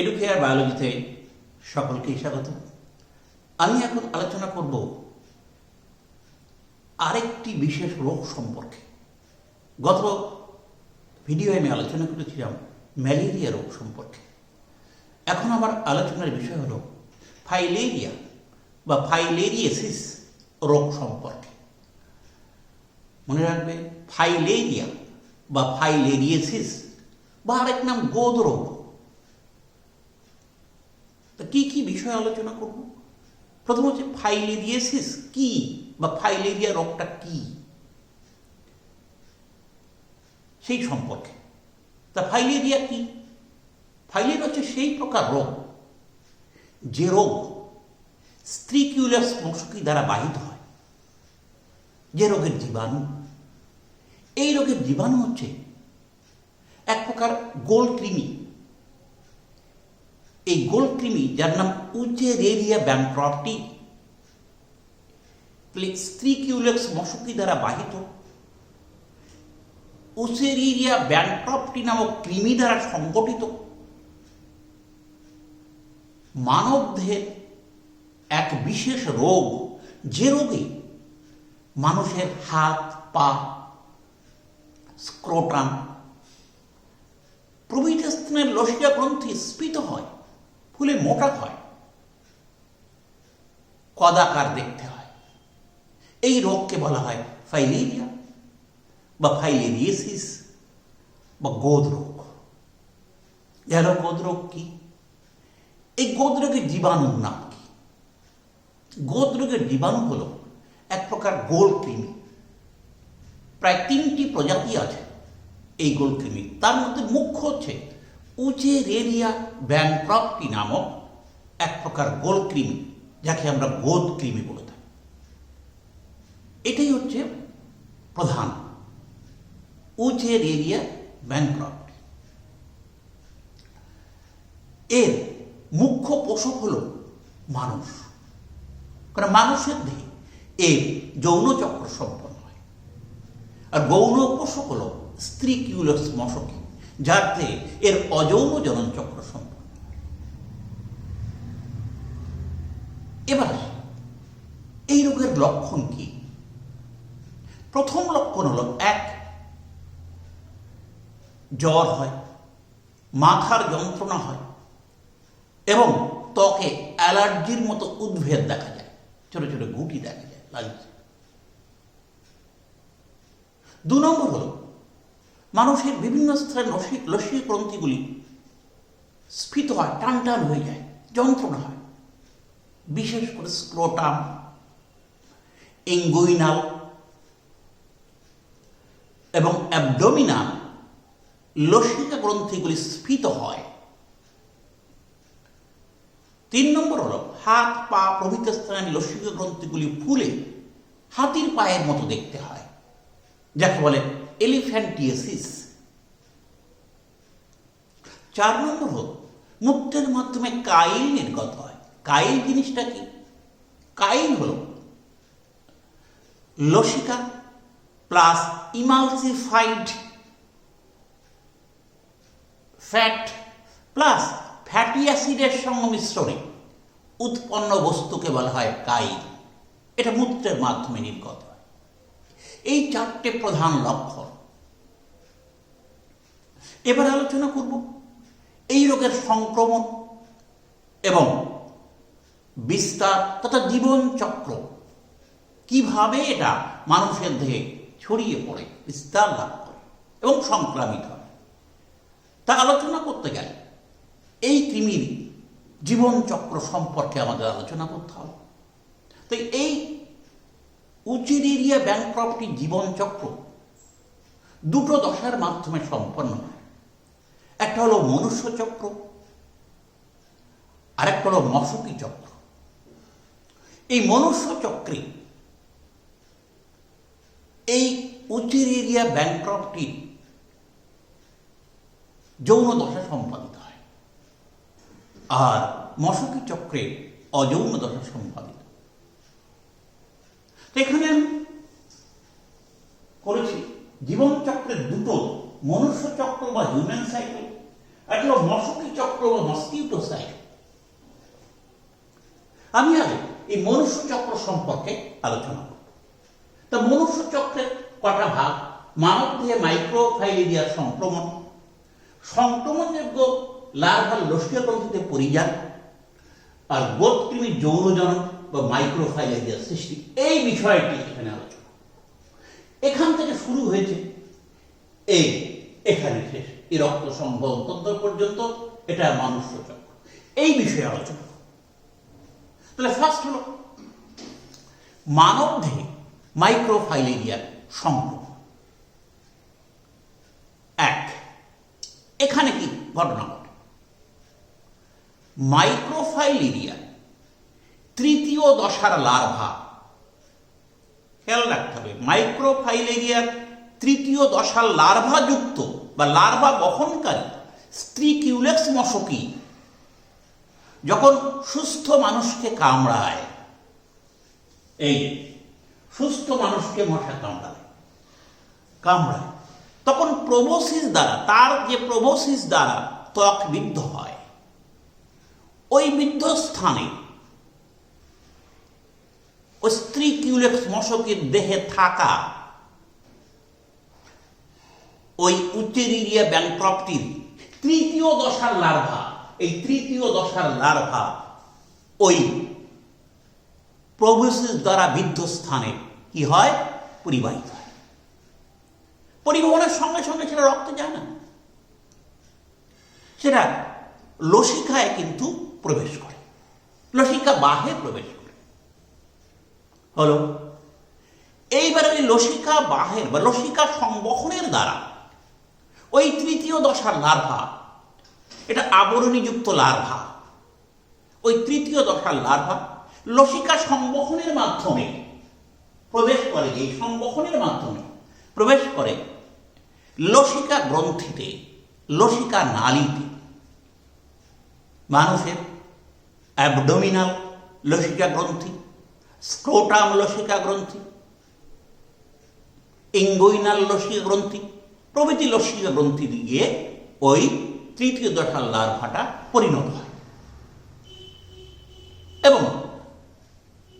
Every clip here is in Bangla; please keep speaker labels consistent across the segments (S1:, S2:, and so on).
S1: এডুকেয়ার বায়োলজিতে সকলকেই স্বাগত। আমি এখন আলোচনা করব আরেকটি বিশেষ রোগ সম্পর্কে। গত ভিডিও আমি আলোচনা করেছিলাম ম্যালেরিয়া রোগ সম্পর্কে। এখন আমার আলোচনার বিষয় হল ফাইলেরিয়া বা ফাইলেরিয়েসিস রোগ সম্পর্কে। মনে রাখবে, ফাইলেরিয়া বা ফাইলেরিয়েসিস বা আরেক নাম গোদ রোগ। তা কি কি বিষয় আলোচনা করব? প্রথম হচ্ছে ফাইলেরিয়েসিস কি বা ফাইলেরিয়া রোগটা কি? সেই সম্পর্কে। তা ফাইলেরিয়া কি? ফাইলেরিয়া হচ্ছে সেই প্রকার রোগ যে রোগ স্ত্রীকিউলাস মশকি দ্বারা বাহিত হয়। যে রোগের জীবাণু। এই রোগের জীবাণু হচ্ছে এক প্রকার গোল কৃমি। এই গোল কৃমি যার নাম উচেরেরিয়া ব্যাংক্রপটি স্ত্রীকিউলেক্স মশকি দ্বারা বাহিত উসেরিরিয়া ব্যাংক্রপটি নামক কৃমি দ্বারা সংগঠিত মানবদেহের এক বিশেষ রোগ যে রোগে মানুষের হাত পা স্ক্রোটান প্রভৃতি স্থানের লসিয়া গ্রন্থি স্ফীত হয় ফুলে মোটা হয়। কদাকার দেখতে হয়। এই রোগকে বলা হয় ফাইলেরিয়া বা ফাইলেরিয়েসিস বা গোদ রোগ। গেল গোদ রোগ কি? এই গোদ রোগের জীবাণুর নাম কি? গোদ রোগের জীবাণু হল এক প্রকার গোল কৃমি। প্রায় তিনটি প্রজাতি আছে এই গোল কৃমি। তার মধ্যে মুখ্য হচ্ছে উচেরেরিয়া ব্যাংক্রপটি নামক এক প্রকার গোল কৃমি যাকে আমরা গোদ কৃমি বলে থাকি। এটাই হচ্ছে প্রধান উচেরেরিয়া ব্যাংক্রপটি এর মুখ্য পোষক হল মানুষ। কারণ মানুষের দেহে এর যৌন চক্র সম্পন্ন হয়। আর গৌণ পোষক হল স্ত্রী কিউলস মশকি। যাতে এর অযৌন জনন চক্র সম্পন্ন। এবার, এই রোগের লক্ষণ কি? প্রথম লক্ষণ হল, এক, জ্বর হয়, মাথার যন্ত্রণা হয়, এবং ত্বকে অ্যালার্জির মতো উদ্ভেদ দেখা যায়, ছোট ছোট গুটি দেখা যায় লাগছে দু নম্বর হল মানুষের বিভিন্ন স্থানে লসি লসীয় গ্রন্থিগুলি স্ফীত হয়, টান টান হয়ে যায়, যন্ত্রণা হয়। বিশেষ করে স্ক্রোটাম ইঙ্গুইনাল এবং অ্যাবডোমিনাল লসিকা গ্রন্থিগুলি স্ফীত হয়। তিন নম্বর হল, হাত, পা প্রভৃতি স্থানে লসিকা গ্রন্থিগুলি ফুলে হাতির পায়ের মতো দেখতে হয়, যাকে বলে এলিফ্যান্টিয়েসিস চার নম্বর হল, মুক্তের মাধ্যমে কাইল নির্গত হয়। কাইল জিনিসটা কি? কাইল হল লসিকা plus emulsified fat plus fatty অ্যাসিডের সংমিশ্রণে উৎপন্ন বস্তুকে বলা হয় কাইল। এটা মূত্রের মাধ্যমে নির্গত। এই চারটে প্রধান লক্ষণ। এবার আলোচনা করব এই রোগের সংক্রমণ এবং বিস্তার তথা জীবন চক্র কীভাবে এটা মানুষের দেহে ছড়িয়ে পড়ে, বিস্তার লাভ করে এবং সংক্রামিত হয়। তা আলোচনা করতে গেলে এই কৃমির জীবন চক্র সম্পর্কে আমাদের আলোচনা করতে হবে। তাই এই উচিরেরিয়া ব্যাংক্রপটি জীবন চক্র। দুটো দশার মাধ্যমে সম্পন্ন হয়। একটা হলো মনুষ্য চক্র, আরেকটা হলো মশকি চক্র। এই মনুষ্য চক্রে এই উচিরেরিয়া ব্যাংক্রপটির যৌন দশা সম্পাদিত হয়। আর মশকি চক্রে অযৌন দশা সম্পাদিত এখানে আমি করেছি জীবনচক্রের দুটো, মনুষ্য চক্র বা হিউম্যান সাইকেল একটা মশকি চক্র বা মস্কিউটো সাইকেল আমি আগে এই মনুষ্য চক্র সম্পর্কে আলোচনা করব। তা মনুষ্য চক্রের কটা ভাগ? মানব দেহে মাইক্রোফাইলেরিয়ার সংক্রমণ। সংক্রমণযোগ্য লার্ভাল লস্কীয় গ্রন্থিতে পরিযান। আর গোপকৃমির যৌনজনক। বা মাইক্রোফাইলেরিয়ার সৃষ্টি। এই বিষয়টি এখানে আলোচনা এখান থেকে শুরু হয়েছে। এই এখানে শেষ। এই রক্ত সংগ্রহ তন্ত্র পর্যন্ত এটা মানুষ্য চক্র এই বিষয়ে আলোচনা তাহলে ফার্স্ট হলো, মানব দেহে মাইক্রোফাইলেরিয়ার সংক্রমণ এক, এখানে কি ঘটনা ঘটে? মাইক্রোফাইলেরিয়া তৃতীয় দশার লার্ভা। খেয়াল রাখতে হবে, মাইক্রোফাইলেরিয়ার তৃতীয় দশার লার্ভা যুক্ত বা লার্ভা বহনকারী স্ত্রী কিউলেক্স মশকি যখন সুস্থ মানুষকে কামড়ায়, এই সুস্থ মানুষকে মশা কামড়ায় কামড়ায়, তখন প্রবোসিস দ্বারা, তার যে প্রবোসিস দ্বারা ত্বক বিদ্ধ হয়। ওই বিদ্ধ স্থানে ওই স্ত্রী কিউলেক্স মশকের দেহে থাকা? ওই উচ্চেরিয়া ব্যাংক্রপ্টির তৃতীয় দশার লার্ভা, এই তৃতীয় দশার লার্ভা ওই প্রভুসিস দ্বারা বিদ্ধ স্থানে কি হয়? পরিবাহিত হয়। পরিবহনের সঙ্গে সঙ্গে সেটা রক্তে যায় না। সেটা লসিকায় কিন্তু প্রবেশ করে। লসিকা বাহে প্রবেশ করে। হলো, এইবার ওই লসিকা বাহের বা লসিকা সংবহনের দ্বারা, ওই তৃতীয় দশার লার্ভা, এটা আবরণীযুক্ত লার্ভা, ওই তৃতীয় দশার লার্ভা লসিকা সংবহনের মাধ্যমে প্রবেশ করে, এই সংবহনের মাধ্যমে প্রবেশ করে লসিকা গ্রন্থিতে, লসিকা নালীতে। মানুষের অ্যাবডোমিনাল লসিকা গ্রন্থি স্ক্রোটাম লসিকা গ্রন্থি ইঙ্গুইনাল লসিকা গ্রন্থি প্রভৃতি লসিকা গ্রন্থি দিয়ে ওই তৃতীয় দশার লার্ভাটা পরিণত হয়। এবং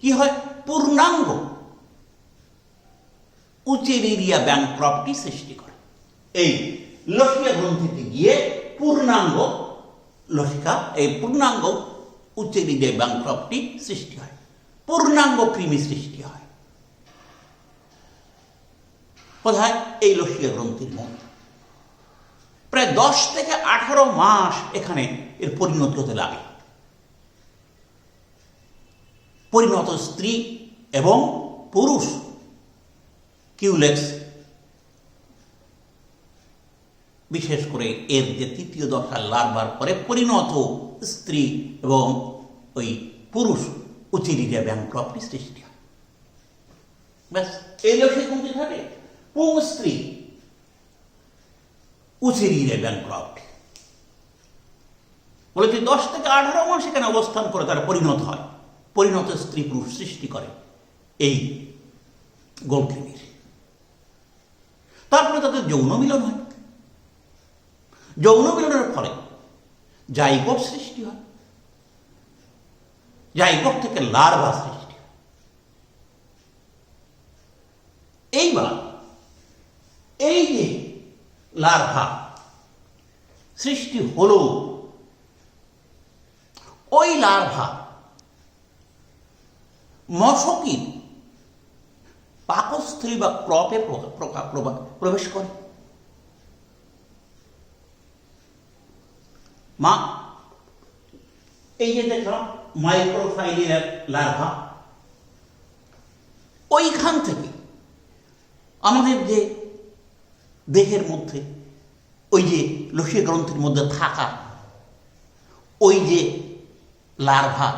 S1: কি হয়? পূর্ণাঙ্গ উচেরিয়া ব্যাংক্রপটি সৃষ্টি করে। এই লসিকা গ্রন্থিতে গিয়ে পূর্ণাঙ্গ লসিকা, এই পূর্ণাঙ্গ উচ্চেরিয়া ব্যাংক্রপটি সৃষ্টি হয়। পূর্ণাঙ্গ কৃমি সৃষ্টি হয়। কোথায় এই লসিকা গ্রন্থির মধ্যে প্রায় দশ থেকে আঠারো মাস এখানে এর পরিণত হতে লাগে। পরিণত স্ত্রী এবং পুরুষ, কিউলেক্স, বিশেষ করে এর যে তৃতীয় দশার লার্বার পরে পরিণত স্ত্রী এবং ওই পুরুষ। উচিরিয়া ব্যাংক্রপটি সৃষ্টি হয় ব্যাস, এই লক্ষ্যে কমতে থাকে। পুং স্ত্রী উচিরিয়া ব্যাংক্রপ্ট বলে যে দশ থেকে আঠারো মাস এখানে অবস্থান করে তারা পরিণত হয়। পরিণত স্ত্রী পুরুষ সৃষ্টি করে এই গোলকৃমির। তারপরে তাদের যৌন মিলন হয়। যৌন মিলনের ফলে জাইগোট সৃষ্টি হয়। জাইগোট থেকে লার্ভা সৃষ্টি। এইবার এই যে লার্ভা সৃষ্টি হলো, ওই লার্ভা মশকির পাকস্থলী বা ক্রপে প্রবেশ করে। মা, এই যে দেখলাম মাইক্রোফাইলিয়ার লার্ভা ওইখান থেকে আমাদের যে দেহের মধ্যে, ওই যে লসিয়া গ্রন্থের মধ্যে থাকা ওই যে লার্ভা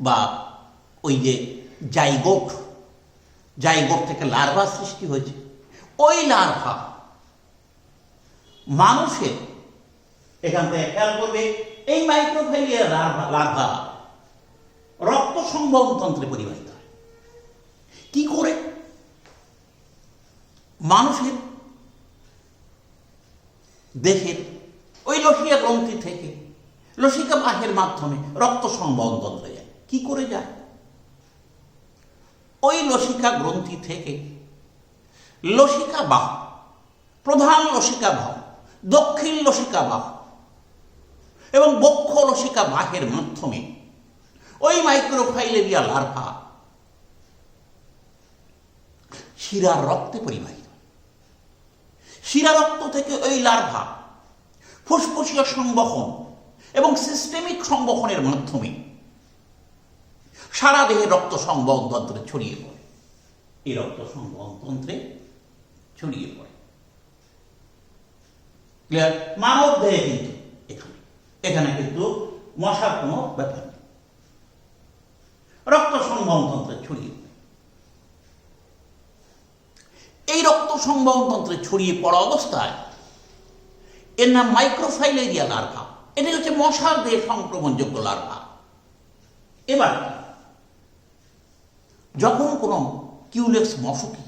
S1: বা ওই যে জাইগোট জাইগোট থেকে লার্ভা সৃষ্টি হয়েছে। ওই লার্ভা মানুষের এখান থেকে খেয়াল করবে এই মাইক্রোফাইলিয়া লার্ভা রক্ত সংবহন তন্ত্রে পরিবাহিত কি করে? মানুষের দেহের ওই লসিকা গ্রন্থি থেকে, লসিকা বাহের মাধ্যমে রক্ত সংবন্ধন হয়ে যায়। কি করে যায়? ওই লসিকা গ্রন্থি থেকে লসিকা বাহ, প্রধান লসিকা বাহ, দক্ষিণ লসিকা বাহ এবং বক্ষ লসিকা বাহের মাধ্যমে। ওই মাইক্রোফাইলেরিয়া লার্ভা শিরার রক্তে পরিবাহিত। শিরা রক্ত থেকে ওই লার্ভা ফুসফুসীয় সংবহন এবং সিস্টেমিক সংবহনের মাধ্যমে সারা দেহে রক্ত সংবহন তন্ত্রে ছড়িয়ে পড়ে। এই রক্ত সংবহন তন্ত্রে ছড়িয়ে পড়ে। মানব দেহে কিন্তু এখানে কিন্তু মশার কোনো ব্যাপার নেই। রক্ত সংবহন তন্ত্রে ছড়িয়ে এই রক্ত সংবহন তন্ত্রে ছড়িয়ে পড়া অবস্থায় এর নাম মাইক্রোফাইলেরিয়া লার্ভা এটা হচ্ছে মশার দেহে সংক্রমণযোগ্য লার্ভা এবার, যখন কোনো কিউলেক্স মশকি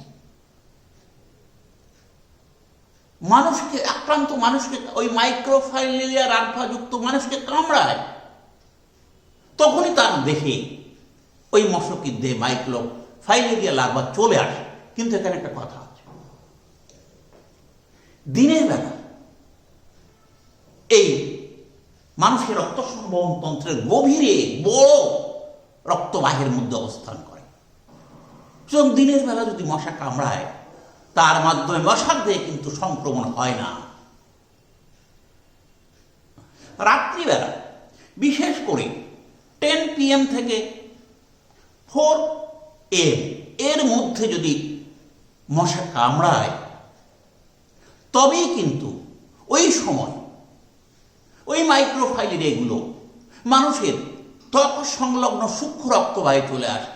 S1: মানুষকে, আক্রান্ত মানুষকে, ওই মাইক্রোফাইলেরিয়া লার্ভাযুক্ত মানুষকে কামড়ায়। তখনই তার দেহে ওই মশকির দেহে মাইক্রো ফাইলেরিয়া লার্ভা চলে আসে। কিন্তু এখানে একটা কথা আছে। দিনের বেলা এই মানুষের রক্ত সংবহন তন্ত্রের গভীরে বড় রক্তবাহের মধ্যে অবস্থান করে। দিনের বেলা যদি মশা কামড়ায় তার মাধ্যমে মশার দেহে কিন্তু সংক্রমণ হয় না। রাত্রিবেলা, বিশেষ করে টেন পিএম থেকে ফোর এম, এর মধ্যে যদি মশা কামড়ায়, তবেই কিন্তু ওই সময় ওই মাইক্রোফাইলের এগুলো মানুষের ত্বক সংলগ্ন সূক্ষ্ম রক্তবাহে চলে আসে।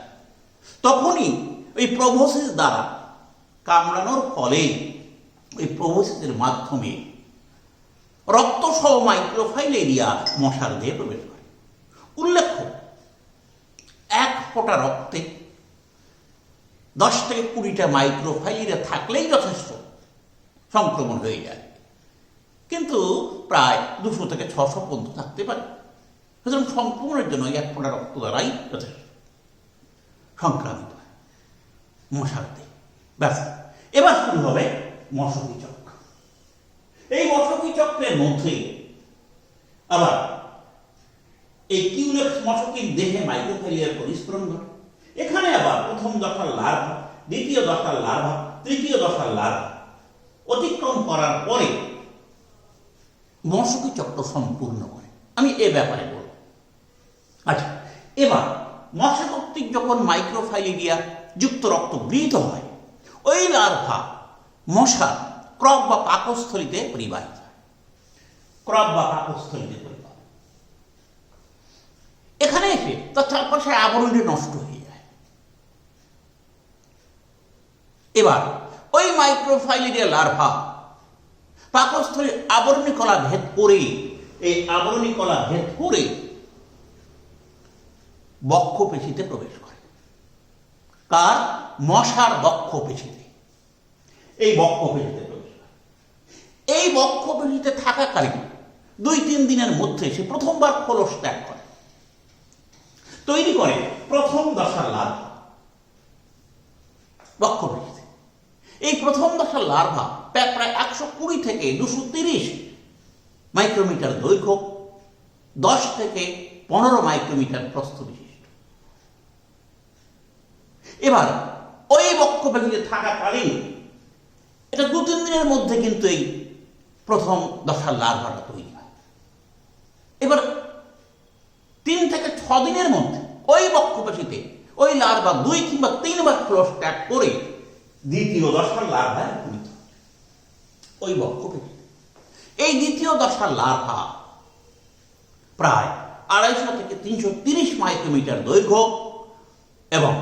S1: তখনই ওই প্রভোসিস দ্বারা কামড়ানোর ফলে ওই প্রভোসিসের মাধ্যমে রক্তসহ মাইক্রোফাইলেরিয়া মশার দেহে প্রবেশ করে। উল্লেখ্য, এক ফোঁটা রক্তে দশ থেকে কুড়িটা মাইক্রোফাইলেরিয়া থাকলেই যথেষ্ট সংক্রমণ হয়ে যায়। কিন্তু প্রায় দুশো থেকে ছশো পর্যন্ত থাকতে পারে। সুতরাং সংক্রমণের জন্য এক ফোঁটা রক্ত দ্বারাই যথেষ্ট সংক্রামিত হয় মশার দেহে। ব্যাস। এবার শুরু হবে মশকি চক্র। এই মশকি চক্রের মধ্যে আবার এই কিউলেক্স মশকির দেহে মাইক্রোফেলিয়ার পরিস্ফুরণ ঘটে। এখানে আবার প্রথম দশার লার্ভা, দ্বিতীয় দশার লার্ভা, তৃতীয় দশার লার্ভা অতিক্রম করার পরে মশকি চক্র সম্পূর্ণ করে। আমি এ ব্যাপারে বলব। আচ্ছা এবার মশা কর্তৃক যখন মাইক্রোফাইলেরিয়া যুক্ত রক্ত গৃহীত হয় ওই লার্ভা মশা ক্রপ বা পাকস্থলিতে পরিবাহিত হয়। ক্রপ বা পাকস্থলিতে পরিবাহিত এখানে এসে তার চারপাশে আবরণটি নষ্ট হয়ে যায়। এবার ওই মাইক্রোফাইলেরিয়া লার্ভা, পাকস্থলীর আবরণী কলা ভেদ করে, এই আবরণী কলা ভেদ করে বক্ষপেশিতে প্রবেশ করে। কার? মশার বক্ষপেশিতে। এই প্রবেশ করে এই বক্ষপেশিতে থাকাকালীন দুই তিন দিনের মধ্যে সে প্রথমবার খোলস ত্যাগ করে। তৈরি করে প্রথম দশার লার্ভা। বক্ষপেশিতে এই প্রথম দশার লার্ভা প্রায় একশো কুড়ি থেকে দুশো তিরিশ মাইক্রোমিটার দৈর্ঘ্য, দশ থেকে পনেরো মাইক্রোমিটার প্রস্থ বিশিষ্ট। এবার ওই বক্ষপেশিতে থাকাকালীন এটা দু, তিন দিনের মধ্যে কিন্তু এই প্রথম দশার লার্ভাটা তৈরি হয়। এবার তিন থেকে ছ দিনের মধ্যে ওই বক্ষপেশিতে ওই লার্ভা দুই কিংবা তিনবার ক্লোজ ট্যাপ করে দ্বিতীয় দশার লার্ভায় উপনীত ওই বক্ষপেশি এই দ্বিতীয় দশার লার্ভা প্রায় আড়াইশো থেকে তিনশো তিরিশ মাইক্রোমিটার দৈর্ঘ্য এবং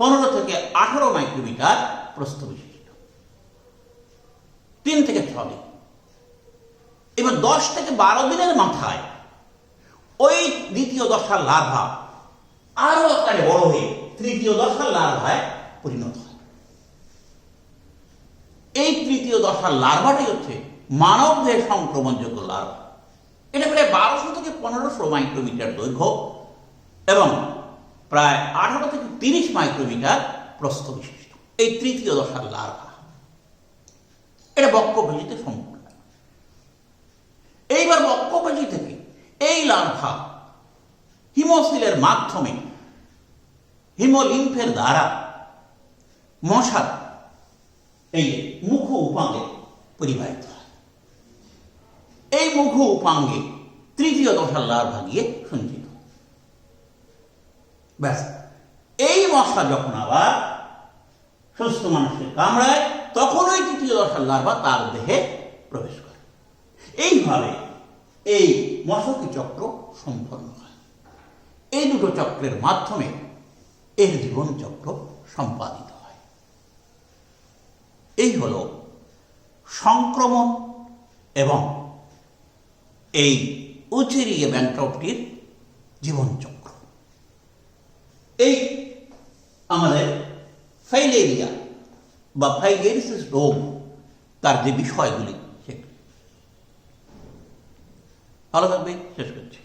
S1: পনেরো থেকে আঠারো মাইক্রোমিটার প্রস্থ তিন থেকে ছ দিন। এবার দশ থেকে বারো দিনের মাথায় ওই দ্বিতীয় দশার লাভা আরও আকারে বড় হয়ে তৃতীয় দশার লার্ভায় পরিণত হয়। এই তৃতীয় দশার লার্ভাটি হচ্ছে মানব দেহে সংক্রমণযোগ্য লার্ভা। এটা প্রায় বারোশো থেকে পনেরোশো মাইক্রোমিটার দৈর্ঘ্য এবং প্রায় আঠারো থেকে তিরিশ মাইক্রোমিটার প্রস্থ বিশিষ্ট এই তৃতীয় দশার লার্ভা। এটা বক্ষভেজিতে সম্পূর্ণ। এইবার বক্ষভেজি থেকে এই লার্ভা হিমোসিলের মাধ্যমে হিমোলিম্ফের দ্বারা মশার এই মুখ উপাঙ্গে পরিবাহিত হয়। এই মুখ উপাঙ্গে তৃতীয় দশার লার্ভা গিয়ে সঞ্চিত ব্যাস, এই মশা যখন আবার সুস্থ মানুষের কামড়ায় তখন ওই তৃতীয় দশার লার্ভা তার দেহে প্রবেশ করে। এইভাবে এই মশকি চক্র সম্পন্ন হয়। এই দুটো চক্রের মাধ্যমে এর জীবন চক্র সম্পাদিত হয়। এই হল সংক্রমণ এবং এই উচেরিয়ে ব্যাংক্রপটির জীবনচক্র এই আমাদের ফাইলেরিয়া বা ফাইলেরিসিস রোম তার যে বিষয়গুলি সে ভালো থাকবে শেষ করছি।